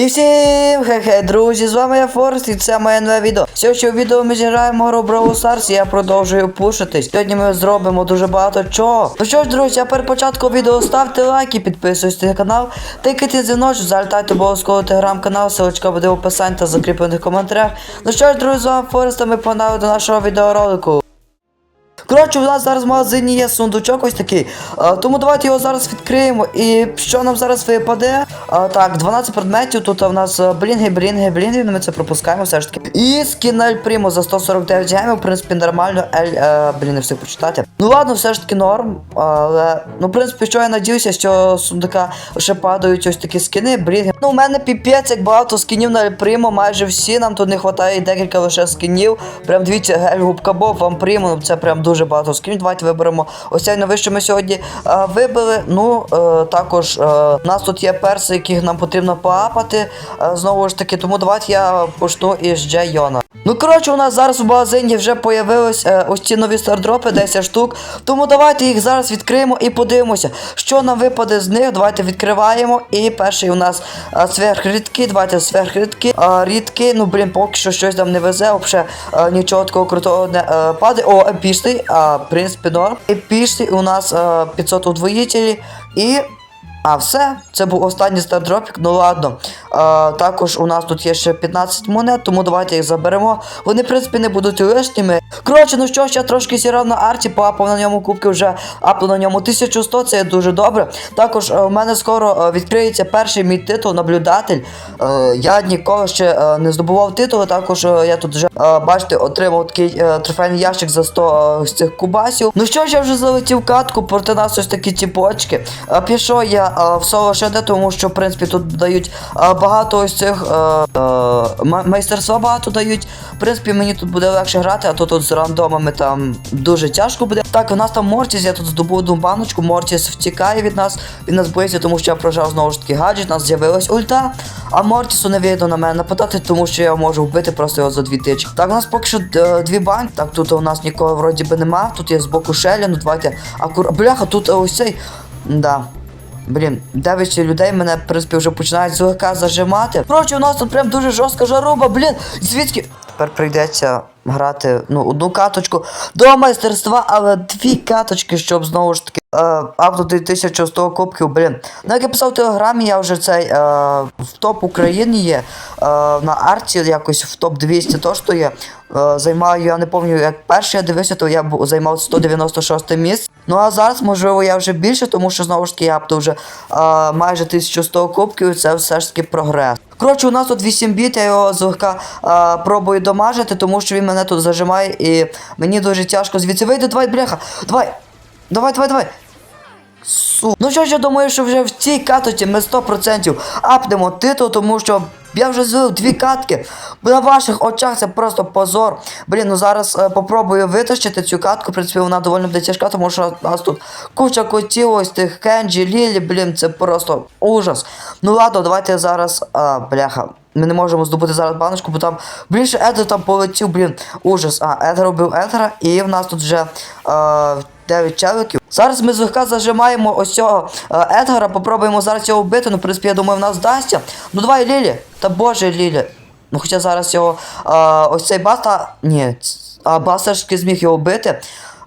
І всім хе-хе, друзі, з вами я Форест і це моє нове відео. Сьогодні у відео ми зіграємо гру Brawl Stars і я продовжую пушитись. Сьогодні ми зробимо дуже багато чого. Ну що ж, друзі, а перед початком відео ставте лайк і підписуйтесь на канал. Тикайте дзвіночок, залітайте обов'язково телеграм-канал, ссылочка буде в описанні та закріплених коментарях. Ну що ж, друзі, з вами Форест, а ми погнали до нашого відеоролику. Коротше, у нас зараз в магазині є сундучок ось такий. А, тому давайте його зараз відкриємо. І що нам зараз випаде? А, так, 12 предметів. Тут у нас а, блінги, блінги, блінги. Ми це пропускаємо все ж таки. І скін Ель Примо за 149 гемів, в принципі, нормально. Ель, е, блін, не встиг почитати. Ну ладно, все ж таки норм. Але, ну, в принципі, що я надіюся, що сундука ще падають ось такі скини, блінги. Ну, у мене піпець, як багато скінів на Ель Примо, майже всі. Нам тут не вистачає декілька лише скінів. Прям дивіться, гель губка Боб, вам Примо, ну це прям дуже багато скінів. Давайте виберемо ось цей новий, що ми сьогодні е, вибили. Ну, е, також е, у нас тут є перси, яких нам потрібно поапати. Е, знову ж таки, тому давайте я почну із Джейона. Ну, коротше, у нас зараз у магазині вже появились е, ось ці нові стардропи, 10 штук. Тому давайте їх зараз відкриємо і подивимося, що нам випаде з них. Давайте відкриваємо. І перший у нас е, сверхрідки. Давайте сверхрідки. Е, рідки. Ну, блін, поки що щось нам не везе. Взагалі е, нічого такого крутого не е, падає. О, епічний. А, в норм. Епічний у нас е, 500 удвоїтелі. І а все, це був останній стардропік, ну ладно. А, також у нас тут є ще 15 монет, тому давайте їх заберемо. Вони, в принципі, не будуть лишніми. Коротше, ну що я трошки зіграв на арті, поапав на ньому кубки, вже апну на ньому 1100, це дуже добре. Також е, у мене скоро е, відкриється перший мій титул наблюдатель. Е, я ніколи ще не здобував титулу, також я тут вже, бачите, отримав такий трофейний ящик за 100 е, з цих кубасів. Ну що ж, я вже залетів катку, проти нас ось такі тіпочки. Пішов я в соло шеде, тому що в принципі тут дають багато ось цих е, е, майстерства багато дають. В принципі, мені тут буде легше грати, а то тут з рандомами там дуже тяжко буде. Так, у нас там Мортіс, я тут здобув одну баночку, Мортіс втікає від нас, він нас боїться, тому що я прожав знову ж таки гаджет, у нас з'явилась ульта, а Мортісу не вийде на мене нападати, тому що я можу вбити просто його за дві тички. Так, у нас поки що е, дві банки, так тут у нас нікого вроді би нема, тут є з боку Шелі, ну давайте акура. Бляха, тут ось цей. Да. Блін, 9 людей мене, в принципі, вже починають злегка зажимати. Коротше, у нас тут прям дуже жорстка жаруба, блін, звідки? Тепер прийдеться грати ну, одну каточку до майстерства, але дві каточки, щоб знову ж таки апнути 1100 кубків, блін. Ну, як я писав в телеграмі, я вже цей е, в топ України є. Е, на арті якось в топ 200 то що є. Е, займаю, я не пам'ятаю, як перший я дивився, то я займав 196 місце. Ну а зараз, можливо, я вже більше, тому що знову ж таки я апту вже е, майже 1100 кубків, це все ж таки прогрес. Коротше, у нас тут 8 біт, я його злегка е, пробую домажити, тому що він мене тут зажимає і мені дуже тяжко звідси вийти. Давай, бляха, давай, давай, давай, давай. Су. Ну що ж, я думаю, що вже в цій катоті ми 100% апнемо титул, тому що я вже звив дві катки. На ваших очах це просто позор. Блін, ну зараз е, попробую витащити цю катку. В принципі, вона доволі буде тяжка, тому що у нас тут куча котів, ось тих Кенджі, Лілі, блін, це просто ужас. Ну ладно, давайте зараз. А, бляха. Ми не можемо здобути зараз баночку, бо там більше Едер там полетів, блін, ужас. А, Едер убив Едера, і в нас тут вже е, 9 челиків. Зараз ми злегка зажимаємо ось цього е, Едгара, попробуємо зараз його вбити. Ну, в принципі, я думаю, в нас вдасться. Ну давай, Лілі. Та боже, Лілі. Ну хоча зараз його е, ось цей баста. Ні, а бас ж таки зміг його вбити.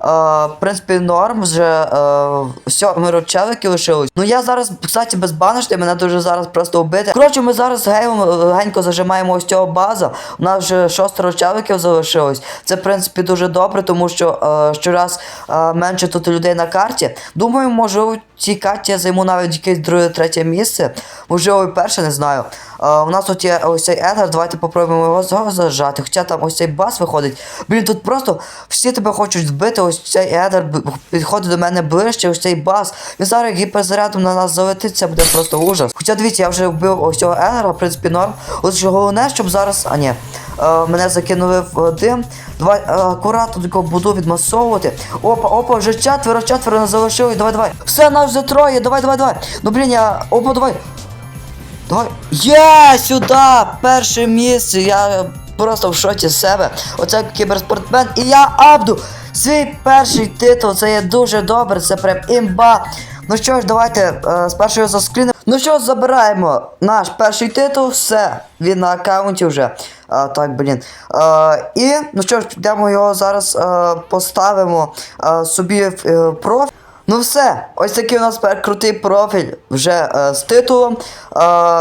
Е, в принципі, норм, вже е, все, ми челики лишились. Ну я зараз, кстати, без баништи, мене дуже зараз просто вбити. Коротше, ми зараз геймом легенько зажимаємо ось цього база. У нас вже шостеро челиків залишилось. Це, в принципі, дуже добре, тому що е, щораз е, менше тут людей на карті. Думаю, можливо, в цій карті я займу навіть якесь друге, третє місце. Можливо, і перше, не знаю. Е, у нас тут є ось цей Едгар, давайте попробуємо його зажати. Хоча там ось цей бас виходить. Блін, тут просто всі тебе хочуть збити, ось цей Едгар б- підходить до мене ближче, ось цей бас. Він зараз гіперзарядом на нас залетить, це буде просто ужас. Хоча дивіться, я вже вбив ось цього Едгара, в принципі, норм. Що головне, щоб зараз. А ні. Е, мене закинули в дим. Давай е, акуратно тако буду відмасовувати. Опа, опа, вже четверо, четверо не залишили. Давай, давай. Все, нас вже троє. Давай, давай, давай. Ну блін, я. Опа, давай. Давай. Є, сюди! Перше місце. Я просто в шоці з себе. Оце кіберспортсмен. І я Абду. Свій перший титул, це є дуже добре, це прям імба. Ну що ж, давайте е, спершу його заскрінемо. Ну що забираємо наш перший титул, все, він на аккаунті вже. А, так, блін. А, і, ну що ж, підемо його зараз а, поставимо а, собі в е, профіль. Ну все, ось такий у нас тепер крутий профіль вже е, з титулом. Е,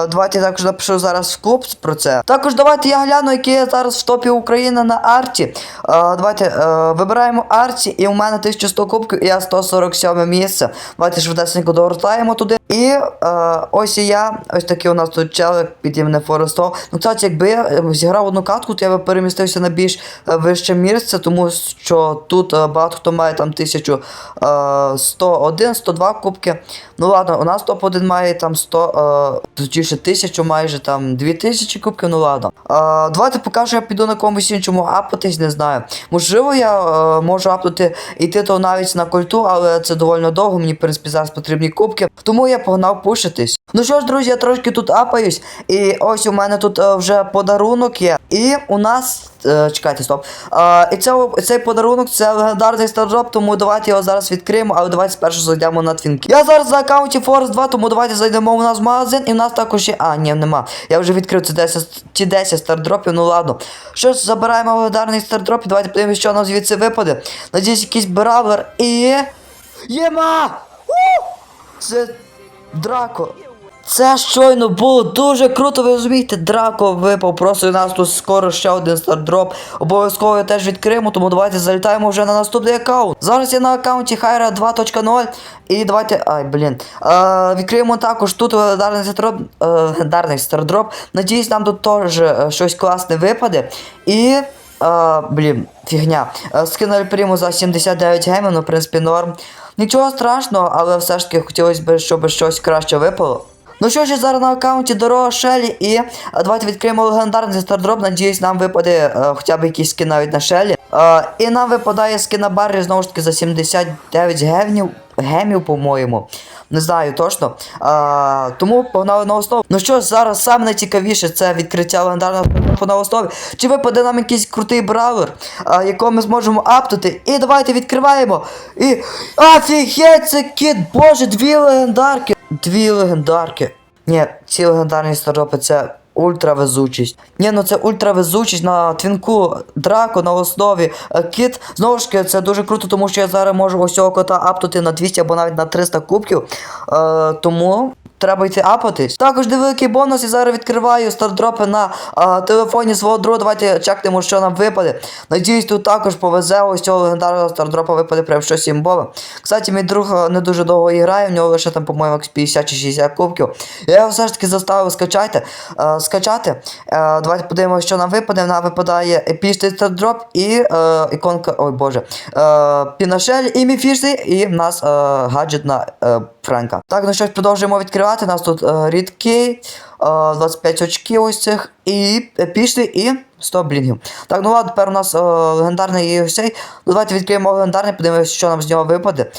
давайте я також напишу зараз в клуб про це. Також давайте я гляну, який я зараз в топі України на арті. Е, давайте е, вибираємо арті, і у мене 1100 кубків, і я 147 місце. Давайте швидесенько догортаємо туди. І е, ось і я, ось такий у нас тут челик під іменем Форестов. Ну, кстати, якби я е, зіграв одну катку, то я би перемістився на більш е, вище місце, тому що тут е, багато хто має там 1101, 102 кубки. Ну ладно, у нас топ-1 має там 100, е, точніше 1000 майже там 2000 кубків, ну ладно. Е, давайте покажу, я піду на комусь іншому апатись, не знаю. Можливо, я е, можу апнути іти то навіть на культу, але це доволі довго, мені в принципі зараз потрібні кубки. Тому я погнав пушитись. Ну що ж, друзі, я трошки тут апаюсь. І ось у мене тут е, вже подарунок є. І у нас. е, чекайте, стоп. Е, і це, цей подарунок це легендарний стардроп, тому давайте його зараз відкриємо, але давайте спершу зайдемо на твінки. Я зараз на аккаунті Forest 2, тому давайте зайдемо у нас в магазин, і в нас також є. А, ні, нема. Я вже відкрив ці 10, ці 10 стардропів, ну ладно. Що ж, забираємо легендарний стардроп і давайте подивимося, що нам звідси випаде. Надіюсь, якийсь бравлер і. Єма! У! Це Драко. Це щойно було дуже круто, ви розумієте, Драко випав, просто у нас тут скоро ще один стардроп. Обов'язково я теж відкриємо, тому давайте залітаємо вже на наступний аккаунт. Зараз я на аккаунті Хайра 2.0 і давайте. Ай, блін. Е, відкриємо також тут легендарний стардроп. Е, легендарний стардроп. Надіюсь, нам тут теж е, щось класне випаде. І. А, блін, фігня. А, Скин Аль за 79 геймів, ну, в принципі, норм. Нічого страшного, але все ж таки хотілося б, щоб щось краще випало. Ну що ж, зараз на аккаунті Дорога Шелі і давайте відкриємо легендарний стардроп. Надіюсь, нам випаде е, хоча б якийсь скин навіть на Шелі. Е, і нам випадає скин на Баррі знову ж таки за 79 гемів, гемів, по-моєму. Не знаю точно. А, тому погнали на основу. Ну що ж, зараз саме найцікавіше це відкриття легендарного на основі. Чи випаде нам якийсь крутий браузер, якого ми зможемо аптути? І давайте відкриваємо. І. Офігеть, це кіт! Боже, дві легендарки! Дві легендарки. Ні, ці легендарні старопи це ультравезучість. Ні, ну це ультравезучість на твінку драко на основі е, кіт. Знову ж таки, це дуже круто, тому що я зараз можу ось цього кота аптути на 200 або навіть на 300 кубків. Е, тому. Треба йти апатись. Також невеликий бонус, і зараз відкриваю стардропи на а, телефоні свого друга. Давайте чекнемо, що нам випаде. Надіюсь, тут також повезе ось цього легендарного стардропа випаде прям щось імбове. Кстати, мій друг не дуже довго грає, в нього лише там, по-моєму, 50 чи 60 кубків. Я його все ж таки заставив скачати. А, скачати. А, давайте подивимося, що нам випаде. Нам випадає епічний стардроп і а, іконка. Ой боже. А, Пінашель і міфішний, і в нас а, гаджет на а, Френка. Так, ну що ж, продовжуємо відкривати. У нас тут е, рідкий, е, 25 очків ось цих, і епічний, і 100 блінгів. Так, ну ладно, тепер у нас е, легендарний і. Ну, давайте відкриємо легендарний, подивимося, що нам з нього випаде.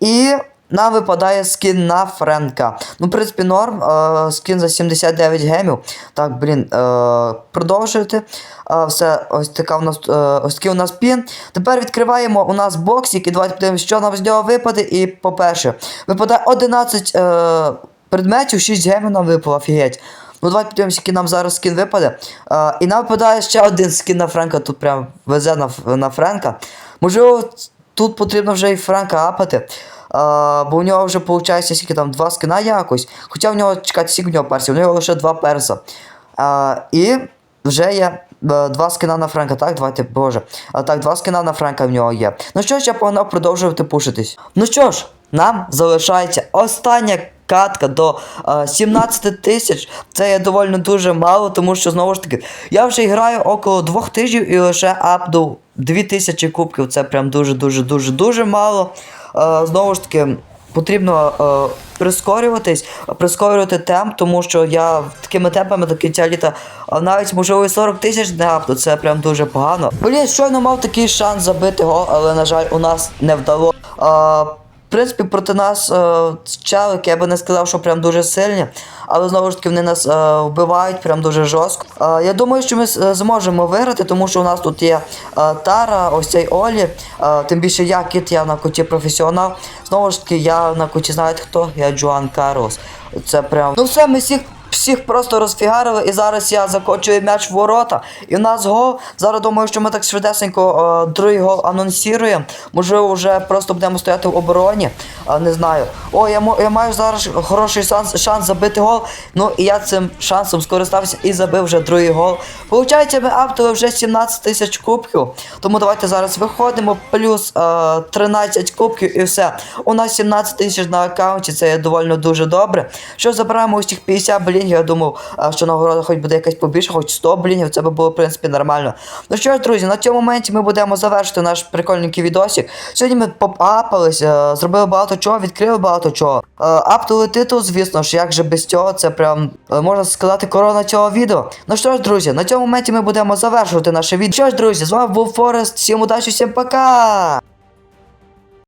І нам випадає скін на Френка. Ну, в принципі, норм. Е, скін за 79 гемів. Так, блін, е, продовжуйте. Е, все, ось така у нас е, ось такий у нас пін. Тепер відкриваємо у нас боксик і давайте подивимося, що нам з нього випаде. І, по-перше, випадає 11 е, предметів, 6 гемів нам випало, офігеть. Ну, давайте подивимося, який нам зараз скін випаде. Е, і нам випадає ще один скін на Френка. Тут прям везе на, на Френка. Можливо, тут потрібно вже і Френка апати. А, бо у нього вже виходить скільки там два скина якось. Хоча в нього, чекайте, скільки в нього персів, у нього лише два перса. А, і вже є е, два скина на Френка, так? Давайте, боже. А, так, два скина на Френка в нього є. Ну що ж, я погнав продовжувати пушитись. Ну що ж, нам залишається остання катка до е, 17 тисяч. Це є доволі дуже мало, тому що знову ж таки, я вже граю около двох тижнів і лише апну 2000 кубків. Це прям дуже-дуже дуже дуже мало. Е, знову ж таки. Потрібно е, прискорюватись, прискорювати темп, тому що я такими темпами до кінця літа навіть можливо і 40 тисяч не апну, це прям дуже погано. Блін, щойно мав такий шанс забити гол, але на жаль, у нас не вдало. Е, принципі, проти нас е, я би не сказав, що прям дуже сильні, але знову ж таки вони нас е, вбивають прям дуже жорстко. Е, я думаю, що ми е, зможемо виграти, тому що у нас тут є Тара, ось цей Олі, тим більше я кіт, я на коті професіонал. Знову ж таки, я на куті знаєте хто? Я Джоан Карлос. Це прям. Ну все, ми всіх. Всіх просто розфігарили, і зараз я закочую м'яч в ворота. І в нас гол. Зараз думаю, що ми так швидесенько е, другий гол анонсіруємо. Можливо, вже просто будемо стояти в обороні. Е, не знаю. О, я, я маю зараз хороший шанс, шанс забити гол. Ну і я цим шансом скористався і забив вже другий гол. Получається, ми аптили вже 17 тисяч кубків. Тому давайте зараз виходимо. Плюс е, 13 кубків і все. У нас 17 тисяч на аккаунті, це доволі дуже добре. Що забираємо цих 50 блінгів, я думав, що нагорода хоч буде якась побільше, хоч 100 блінгів, це би було, в принципі, нормально. Ну що ж, друзі, на цьому моменті ми будемо завершити наш прикольненький відосик. Сьогодні ми попапались, е, зробили багато чого, відкрили багато чого. Аптили титул, звісно ж, як же без цього, це прям е, можна сказати корона цього відео. Ну що ж, друзі, на цьому моменті ми будемо завершувати наше відео. Що ж, друзі, з вами був Форест, всім удачі, всім пока!